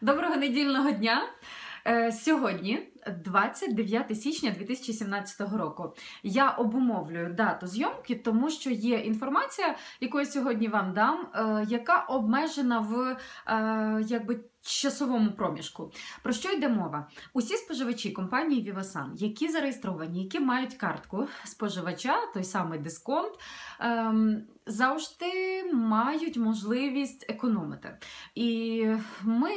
Доброго недільного дня! Е, Сьогодні, 29 січня 2017 року, я обумовлюю дату зйомки, тому що є інформація, яку я сьогодні вам дам, е, яка обмежена в е, якби. Часовому проміжку. Про що йде мова? Усі споживачі компанії Vivasan, які зареєстровані, які мають картку споживача, той самий дисконт, ем, завжди мають можливість економити. І ми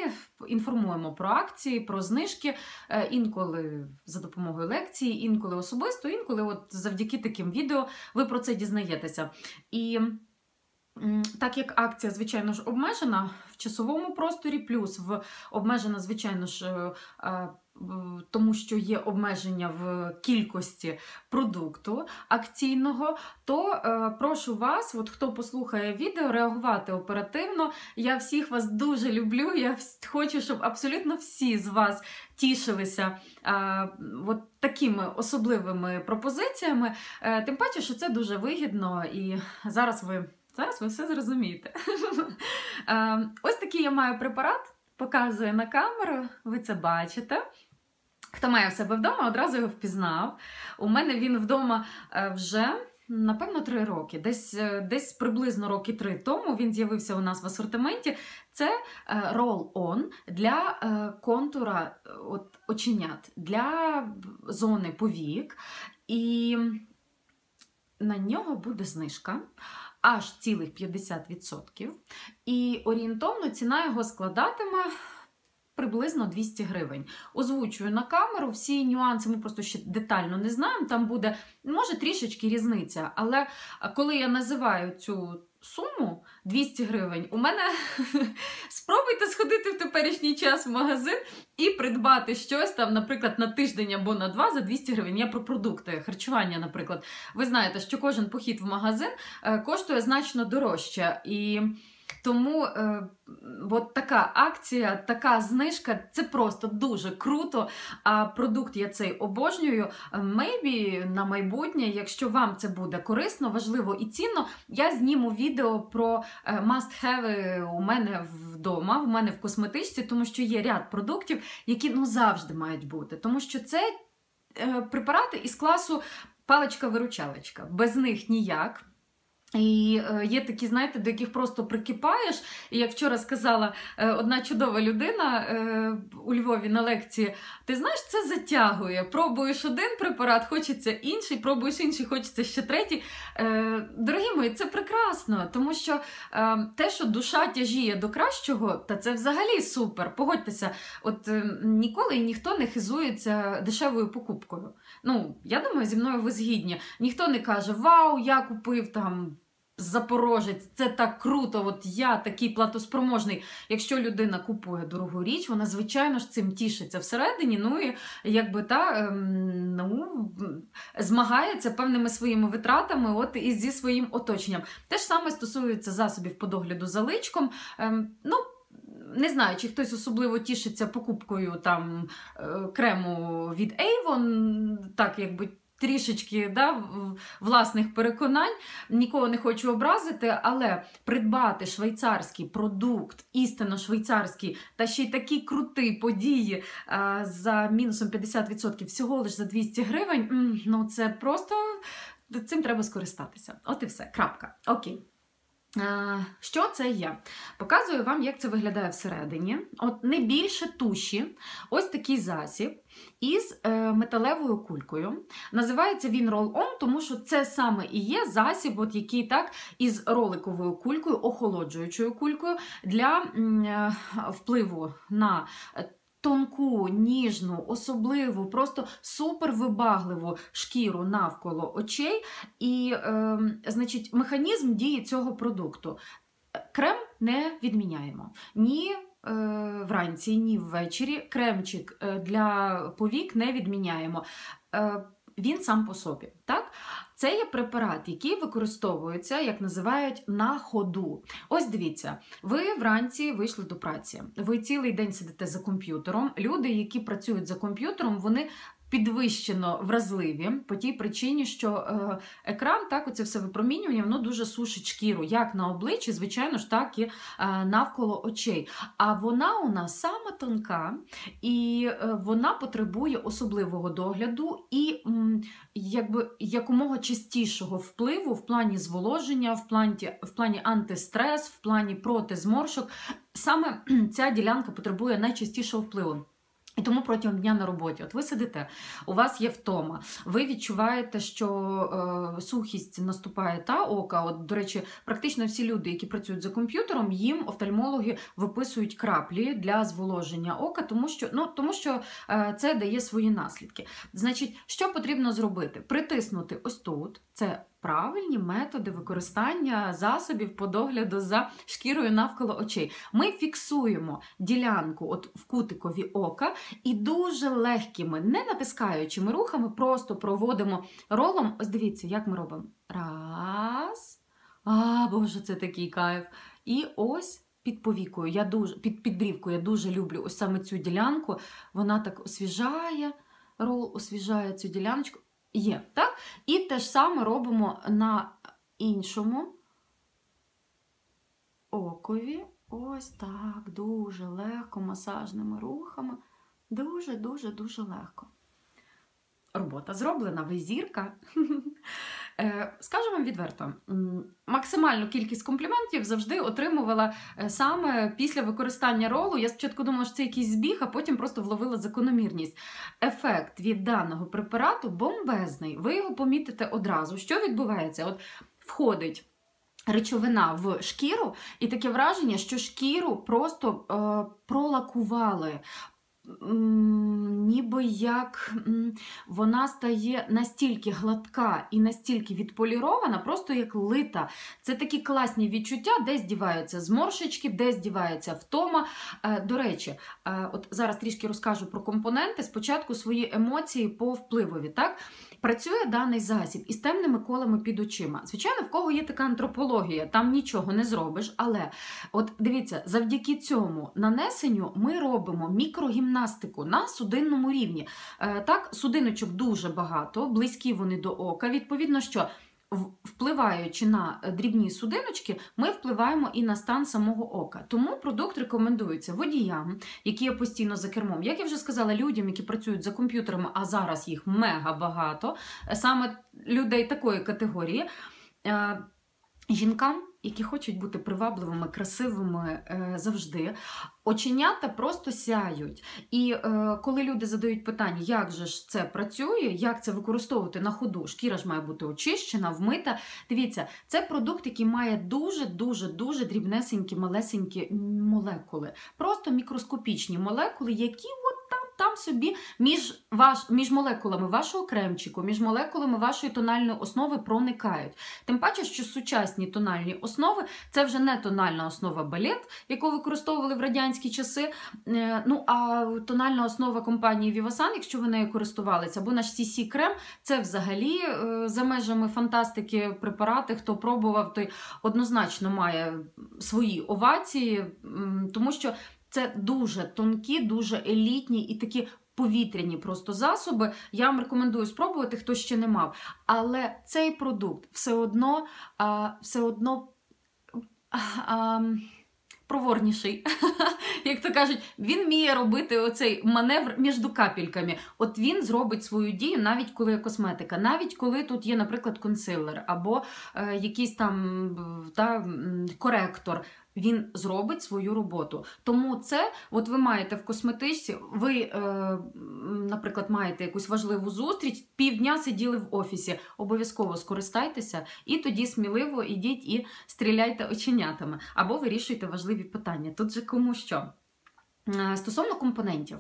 інформуємо про акції, про знижки е, інколи за допомогою лекції, інколи особисто, інколи, от завдяки таким відео, ви про це дізнаєтеся. І так як акція, звичайно ж, обмежена в часовому просторі, плюс в обмежена, звичайно ж, е, е, тому що є обмеження в кількості продукту акційного, то е, прошу вас, от хто послухає відео, реагувати оперативно. Я всіх вас дуже люблю. Я хочу, щоб абсолютно всі з вас тішилися е, от такими особливими пропозиціями. Е, тим паче, що це дуже вигідно, і зараз ви, зараз ви все зрозумієте. Е, ось такий я маю препарат, показую на камеру, ви це бачите. Хто має в себе вдома, одразу його впізнав. У мене він вдома е, вже. Напевно, три роки. Десь, е, десь приблизно роки три тому він з'явився у нас в асортименті. Це е, roll-on для контура от, оченят, для зони повік. І на нього буде знижка аж цілих 50%. І орієнтовно ціна його складатиме приблизно 200 гривень. Озвучую на камеру всі нюанси, ми просто ще детально не знаємо. Там буде, може, трішечки різниця. Але коли я називаю цю суму 200 гривень, у мене спробуйте сходити в теперішній час в магазин і придбати щось там, наприклад, на тиждень або на два за 200 гривень. Я про продукти, харчування, наприклад. Ви знаєте, що кожен похід в магазин е, коштує значно дорожче. І тому е, от така акція, така знижка це просто дуже круто. А продукт я цей обожнюю. Мейбі на майбутнє, якщо вам це буде корисно, важливо і цінно, я зніму відео про е, must-have у мене вдома, в мене в косметичці, тому що є ряд продуктів, які ну завжди мають бути. Тому що це е, препарати із класу паличка-виручалочка. Без них ніяк. І е, є такі, знаєте, до яких просто прикипаєш. І як вчора сказала е, одна чудова людина е, у Львові на лекції, ти знаєш, це затягує. Пробуєш один препарат, хочеться інший, пробуєш інший, хочеться ще третій. Дорогі мої, це прекрасно, тому що те, що душа тяжіє до кращого, та це взагалі супер. Погодьтеся, от ніколи і ніхто не хизується дешевою покупкою. Ну, я думаю, зі мною ви згідні. Ніхто не каже: Вау, я купив там. Запорожець, це так круто, от я такий платоспроможний. Якщо людина купує дорогу річ, вона, звичайно ж, цим тішиться всередині, ну і якби та ем, ну, змагається певними своїми витратами от і зі своїм оточенням. Те ж саме стосується засобів по догляду за личком. Ем, ну, не знаю, чи хтось особливо тішиться покупкою там е, крему від Avon, так якби. Трішечки да, власних переконань, нікого не хочу образити, але придбати швейцарський продукт, істинно швейцарський, та ще й такі крути події а, за мінусом 50% всього лише за 200 гривень, ну це просто цим треба скористатися. От і все. Крапка. Окей. Е, Що це є? Показую вам, як це виглядає всередині. От не більше туші, ось такий засіб із е, металевою кулькою. Називається він Roll-On, тому що це саме і є засіб, от який так із роликовою кулькою, охолоджуючою кулькою для е, впливу на тонку, ніжну, особливу, просто супервибагливу шкіру навколо очей. І, е, значить, механізм дії цього продукту. Крем не відміняємо. Ні е, вранці, ні ввечері. Кремчик е, для повік не відміняємо. Е, він сам по собі. Так? Це є препарат, який використовується, як називають, на ходу. Ось дивіться, ви вранці вийшли до праці. Ви цілий день сидите за комп'ютером. Люди, які працюють за комп'ютером, вони підвищено вразливі по тій причині, що е, екран, так, оце все випромінювання, воно дуже сушить шкіру, як на обличчі, звичайно ж, так і е, навколо очей. А вона у нас саме тонка, і е, вона потребує особливого догляду і якби якомога частішого впливу в плані зволоження, в плані, в плані антистрес, в плані протизморшок. Саме ця ділянка потребує найчастішого впливу. І тому протягом дня на роботі, от ви сидите, у вас є втома, ви відчуваєте, що е, сухість наступає та ока. От, до речі, практично всі люди, які працюють за комп'ютером, їм офтальмологи виписують краплі для зволоження ока, тому що ну, тому що е, це дає свої наслідки. Значить, що потрібно зробити? Притиснути ось тут. Це правильні методи використання засобів по догляду за шкірою навколо очей. Ми фіксуємо ділянку от в кутикові ока і дуже легкими, не натискаючими рухами, просто проводимо ролом. Ось дивіться, як ми робимо. Раз. А, Боже, це такий кайф. І ось. Під повікою, я дуже під підбрівкою я дуже люблю ось саме цю ділянку. Вона так освіжає, рол освіжає цю діляночку. Є, так? І те ж саме робимо на іншому окові. Ось так, дуже легко, масажними рухами. Дуже-дуже-дуже легко. Робота зроблена, визірка. Е, скажу вам відверто, максимальну кількість компліментів завжди отримувала е, саме після використання ролу. Я спочатку думала, що це якийсь збіг, а потім просто вловила закономірність. Ефект від даного препарату бомбезний. Ви його помітите одразу. Що відбувається? От входить. Речовина в шкіру, і таке враження, що шкіру просто е, пролакували, ніби як вона стає настільки гладка і настільки відполірована, просто як лита. Це такі класні відчуття, де здіваються зморшечки, де здівається втома. Е, до речі, е, от зараз трішки розкажу про компоненти. Спочатку свої емоції по впливові. так? Працює даний засіб із темними колами під очима. Звичайно, в кого є така антропологія, там нічого не зробиш. Але от дивіться, завдяки цьому нанесенню ми робимо мікрогімнастику на судинному рівні. Е, так, судиночок дуже багато, близькі вони до ока. Відповідно, що впливаючи на е, дрібні судиночки, ми впливаємо і на стан самого ока. Тому продукт рекомендується водіям, які є постійно за кермом. Як я вже сказала, людям, які працюють за комп'ютерами, а зараз їх мега багато, е, саме людей такої категорії. Е, жінкам які хочуть бути привабливими, красивими е, завжди. Оченята просто сяють. І е, коли люди задають питання, як же ж це працює, як це використовувати на ходу, шкіра ж має бути очищена, вмита. Дивіться, це продукт, який має дуже-дуже дуже дрібнесенькі, малесенькі молекули, просто мікроскопічні молекули, які там собі між ваш, між молекулами вашого кремчику, між молекулами вашої тональної основи проникають. Тим паче, що сучасні тональні основи це вже не тональна основа балет, яку використовували в радянські часи. Е, ну, а тональна основа компанії Vivasan, якщо ви нею користувалися, або наш CC крем це взагалі е, за межами фантастики препарати. Хто пробував, той однозначно має свої овації, тому що це дуже тонкі, дуже елітні і такі повітряні просто засоби. Я вам рекомендую спробувати, хто ще не мав. Але цей продукт все одно все одно проворніший. Як то кажуть, він вміє робити оцей маневр між капельками. От він зробить свою дію, навіть коли є косметика, навіть коли тут є, наприклад, консилер або е, якийсь там та, коректор він зробить свою роботу. Тому це, от ви маєте в косметичці, ви, е, наприклад, маєте якусь важливу зустріч, півдня сиділи в офісі, обов'язково скористайтеся і тоді сміливо ідіть і стріляйте оченятами, або вирішуйте важливі питання. Тут же кому що. Е, стосовно компонентів.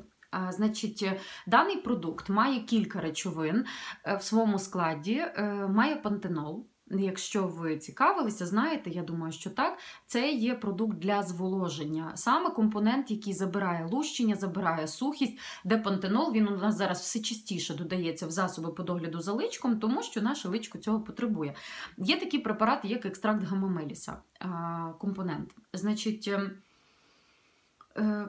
Значить, даний продукт має кілька речовин е, в своєму складі, е, має пантенол. Якщо ви цікавилися, знаєте, я думаю, що так, це є продукт для зволоження. Саме компонент, який забирає лущення, забирає сухість, де пантенол, він у нас зараз все частіше додається в засоби по догляду за личком, тому що наше личко цього потребує. Є такі препарати, як екстракт гамамеліса, компонент. Значить, ем, е,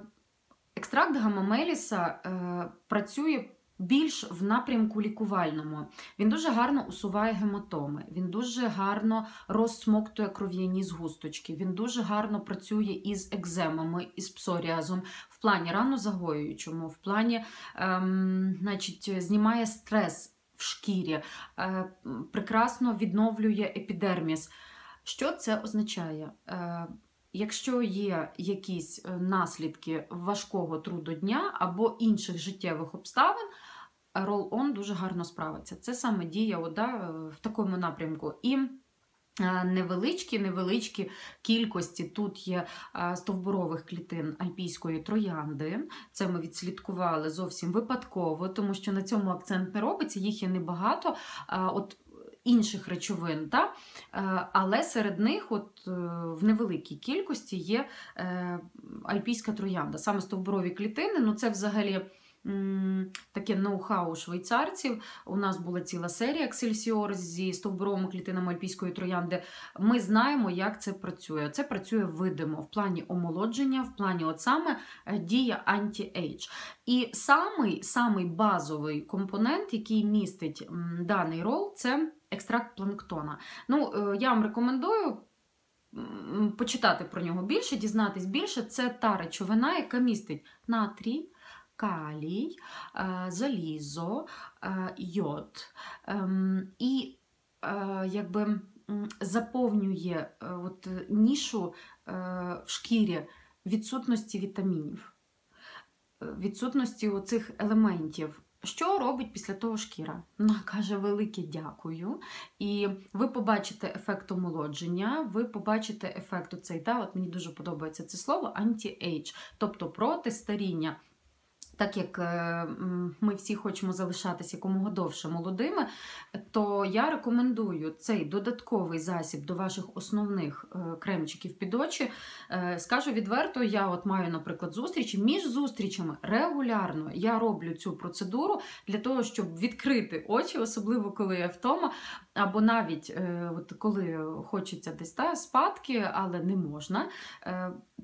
екстракт гамамеліса е, працює більш в напрямку лікувальному. Він дуже гарно усуває гематоми, він дуже гарно розсмоктує кров'яні згусточки, він дуже гарно працює із екземами, із псоріазом, в плані ранозагоюючому, в плані ем, значить, знімає стрес в шкірі, е, прекрасно відновлює епідерміс. Що це означає? Е, Якщо є якісь е, наслідки важкого трудодня або інших життєвих обставин, рол-он дуже гарно справиться. Це саме дія да, в такому напрямку. І е, Невеличкі, невеличкі кількості тут є е, стовбурових клітин альпійської троянди. Це ми відслідкували зовсім випадково, тому що на цьому акцент не робиться, їх є небагато. От інших речовин, та? Е, але серед них от, е, в невеликій кількості є е, альпійська троянда. Саме стовбурові клітини, ну це взагалі. Таке ноу-хау швейцарців. У нас була ціла серія Excelsior зі стовбуровими клітинами альпійської троянди. Ми знаємо, як це працює. Це працює видимо в плані омолодження, в плані от саме дія анті-ейдж. І самий, самий базовий компонент, який містить даний рол, це екстракт планктона. Ну, е, Я вам рекомендую. Почитати про нього більше, дізнатись більше, це та речовина, яка містить натрій, калій, е, залізо, е, йод ем, і якби заповнює от нішу в шкірі відсутності вітамінів, відсутності оцих елементів. Що робить після того шкіра? Вона каже велике дякую. І ви побачите ефект омолодження, ви побачите ефект цей, да, от мені дуже подобається це слово анті-ейдж, тобто проти старіння так як е, ми всі хочемо залишатися якомога довше молодими, то я рекомендую цей додатковий засіб до ваших основних е, кремчиків під очі. Е, скажу відверто, я от маю, наприклад, зустрічі. Між зустрічами регулярно я роблю цю процедуру для того, щоб відкрити очі, особливо коли я втома, або навіть от коли хочеться десь та, спадки, але не можна.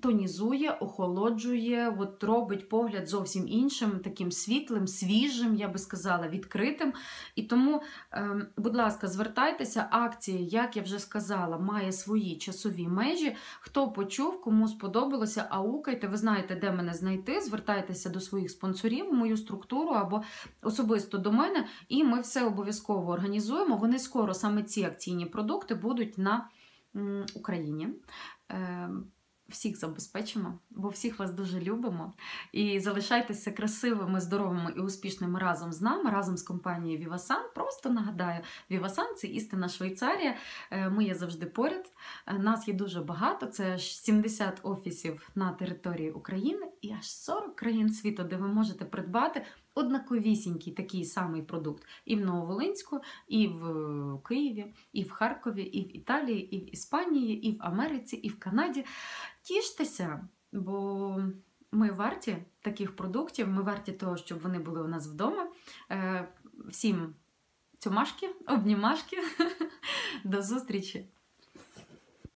Тонізує, охолоджує, от робить погляд зовсім іншим, таким світлим, свіжим, я би сказала, відкритим. І тому, ем, будь ласка, звертайтеся, акція, як я вже сказала, має свої часові межі. Хто почув, кому сподобалося, аукайте, ви знаєте, де мене знайти. Звертайтеся до своїх спонсорів, мою структуру або особисто до мене, і ми все обов'язково організуємо. Вони скоро саме ці акційні продукти будуть на Україні. Всіх забезпечимо, бо всіх вас дуже любимо. І залишайтеся красивими, здоровими і успішними разом з нами, разом з компанією Vivasan. Просто нагадаю, Vivasan – це істина Швейцарія. Е, ми є завжди поряд. Е, нас є дуже багато. Це аж 70 офісів на території України і аж 40 країн світу, де ви можете придбати. Однаковісінький такий самий продукт і в Нововолинську, і в Києві, і в Харкові, і в Італії, і в Іспанії, і в Америці, і в Канаді. Тіштеся, бо ми варті таких продуктів, ми варті того, щоб вони були у нас вдома. Е, всім цюмашки, обнімашки. До зустрічі!